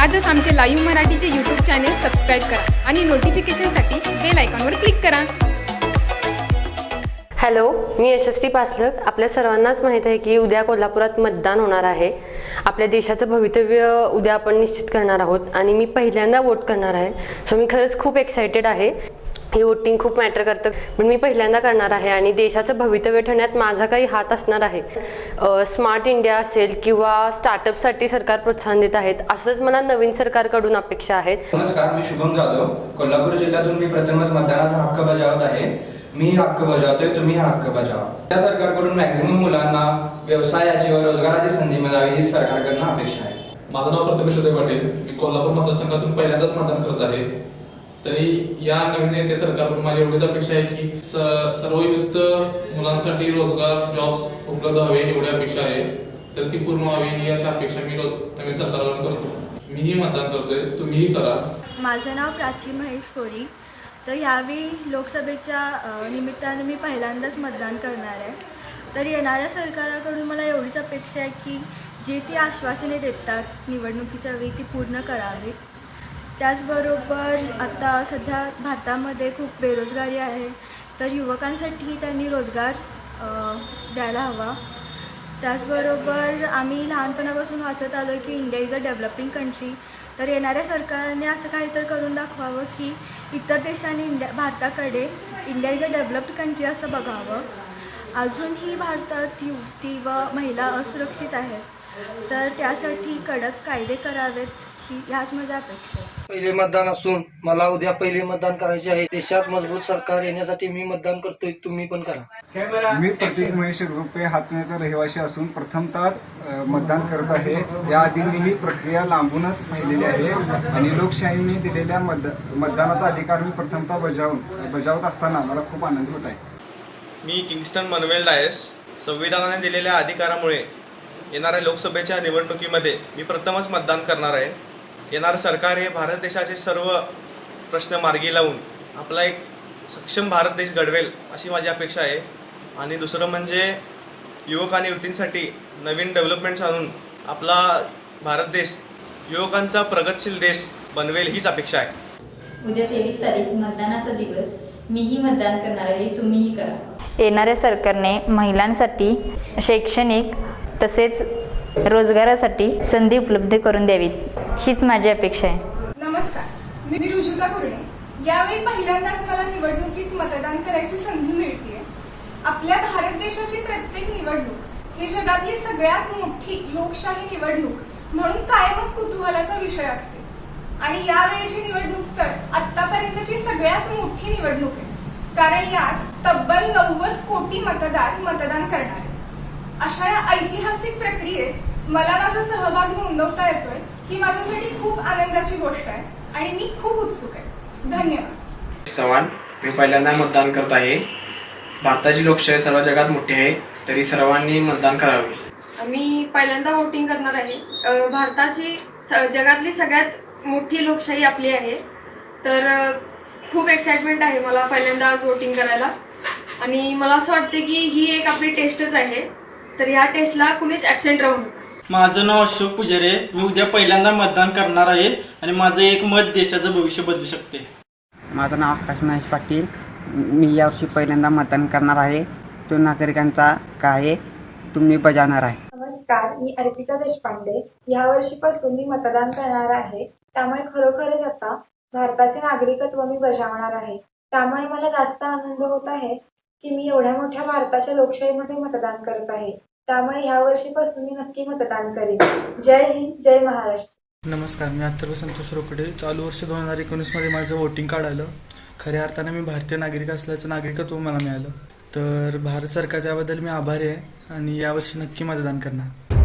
आजच आमचे लाईव्ह मराठीचे यूट्यूब चॅनेल सबस्क्राईब करा आणि नोटिफिकेशनसाठी बेल आयकॉनवर क्लिक करा. हॅलो मी यशस्वी पासलक आपल्या सर्वांनाच माहीत आहे की उद्या कोल्हापुरात मतदान होणार आहे. आपल्या देशाचं भवितव्य उद्या आपण निश्चित करणार आहोत आणि मी पहिल्यांदा वोट करणार आहे. सो मी खरंच खूप एक्सायटेड आहे. हे वोटिंग खूप मॅटर करतं. पण मी पहिल्यांदा करणार आहे आणि देशाचं भवितव्य ठरण्यात माझा काही हात असणार आहे. स्मार्ट इंडिया असेल किंवा स्टार्टअपसाठी सरकार प्रोत्साहन देत आहेत असंच मला नवीन सरकारकडून अपेक्षा आहेत. नमस्कार मी शुभम जाधव. कोल्हापूर जिल्ह्यातून मी प्रथमच मतदानाचा हक्क बजावत आहे. मी हक्क बजावतोय तुम्ही हक्क बजावा. त्या सरकारकडून मॅक्झिमम मुलांना व्यवसायाची व रोजगाराची संधी मिळावी ही सरकारकडनं अपेक्षा आहे. माझं नाव प्रथमेश पाटील. मी कोल्हापूर मतदारसंघातून पहिल्यांदाच मतदान करत आहे. तरी या नवीन नेते सरकारकडून माझी एवढीच अपेक्षा आहे की स- सर्व युथ मुलांसाठी रोजगार जॉब्स उपलब्ध हवे एवढी अपेक्षा आहे. तर ती पूर्ण व्हावी ही अशा अपेक्षा मी नवीन सरकारकडून करतो. मीही मतदान करतोय तुम्हीही करा. माझं नाव प्राची महेश कोरी. तर यावेळी लोकसभेच्या निमित्ताने निमित्तानं मी पहिल्यांदाच मतदान करणार आहे. तर येणाऱ्या सरकाराकडून मला एवढीच अपेक्षा आहे की जे ती आश्वासने देतात निवडणुकीच्या वेळी ती पूर्ण करावीत. त्याचबरोबर आता सध्या भारतामध्ये खूप बेरोजगारी आहे. तर युवकांसाठी त्यांनी रोजगार द्यायला हवा. त्याचबरोबर आम्ही लहानपणापासून वाचत आलो की India is a developing country तर येणाऱ्या सरकारने असं काहीतरी करून दाखवावं की इतर देशांनी इंडिया भारताकडे India is a developed country असं बघावं. अजूनही भारतात युवती व महिला असुरक्षित आहेत. तर त्यासाठी कडक कायदे करावेत. ही ह्याच माझ्या अपेक्षा पहिले मतदान असून मला उद्या पहिले मतदान करायचे आहे. देशात मजबूत सरकार येण्यासाठी मी मतदान करतोय तुम्ही पण करा. मी प्रतीक महेश रुपये हातण्याचा रहिवासी असून प्रथमतःच अ, मतदान करत आहे. याआधी मी ही प्रक्रिया लांबूनच पाहिलेली आहे आणि लोकशाहीने दिलेल्या मत मतदानाचा अधिकार मी प्रथमतः बजावून बजावत असताना मला खूप आनंद होत आहे. मी किंगस्टन मनवेल डायस. संविधानाने दिलेल्या अधिकारामुळे येणाऱ्या लोकसभेच्या निवडणुकीमध्ये मी प्रथमच मतदान करणार आहे. येणारं सरकार हे भारत देशाचे सर्व प्रश्न मार्गी लावून आपला एक सक्षम भारत देश घडवेल अशी माझी अपेक्षा आहे. आणि दुसरं म्हणजे युवक आणि युवतींसाठी नवीन डेव्हलपमेंट्स आणून आपला भारत देश युवकांचा प्रगतशील देश बनवेल हीच अपेक्षा आहे. उद्या तेवीस तारीख मतदानाचा दिवस. मीही मतदान करणार आहे तुम्हीही करा. येणाऱ्या सरकारने महिलांसाठी शैक्षणिक तसेच रोजगारासाठी संधी उपलब्ध करून द्यावीत. हीच माझी अपेक्षा आहे. नमस्कार. मी रुजुता कुर्णे. यावेळी पहिल्यांदाच मला निवडणुकीत मतदान करायची संधी मिळते आपल्या भारत देशाची प्रत्येक निवडणूक ही जगातली सगळ्यात मोठी लोकशाही निवडणूक म्हणून कायमच कुतूहलाचा विषय असते. आणि यावेळेची निवडणूक तर आतापर्यंतची सगळ्यात मोठी निवडणूक आहे. कारण यात तब्बल नव्वद कोटी मतदार मतदान करणार आहेत. अशा या ऐतिहासिक प्रक्रियेत मला माझा सहभाग नोंदवता येतोय ही माझ्यासाठी खूप आनंदाची गोष्ट आहे आणि मी खूप उत्सुक आहे. धन्यवाद. चव्हाण मी पहिल्यांदा मतदान करत आहे. भारताची लोकशाही सर्व जगात मोठी आहे तरी सर्वांनी मतदान करावे. मी पहिल्यांदा वोटिंग करणार आहे. भारताची स जगातली सगळ्यात मोठी लोकशाही आपली आहे. तर खूप एक्साइटमेंट आहे मला पहिल्यांदा आज वोटिंग करायला. आणि मला असं वाटते की ही एक आपली टेस्टच आहे. तर ह्या टेस्टला कुणीच ॲबसेंट राहू नका. माझं नाव अशोक पुजारे. मी उद्या पहिल्यांदा मतदान करणार आहे आणि माझं एक मत देशाचं भविष्य बदलू शकते. माझं नाव आकाश महेश पाटील. मी यावर्षी पहिल्यांदा मतदान करणार आहे. तो नागरिकांचा काय तुम्ही बजावणार आहे. नमस्कार मी अर्पिता देशपांडे. या वर्षीपासून मी मतदान करणार आहे. त्यामुळे खरोखरच आता भारताचे नागरिकत्व मी बजावणार आहे. त्यामुळे मला जास्त आनंद होत आहे की मी एवढ्या मोठ्या भारताच्या लोकशाहीमध्ये मतदान करत आहे. त्यामुळे या वर्षीपासून मी नक्की मतदान करेन. जय हिंद जय महाराष्ट्र. नमस्कार मी अथर्व संतोष रोकडे चालू वर्ष दोन हजार एकोणीसमध्ये माझं वोटिंग कार्ड आलं खऱ्या अर्थाने मी भारतीय नागरिक असल्याचं नागरिकत्व मला मिळालं. तर भारत सरकारच्याबद्दल मी आभारी आहे आणि यावर्षी नक्की मतदान करणार.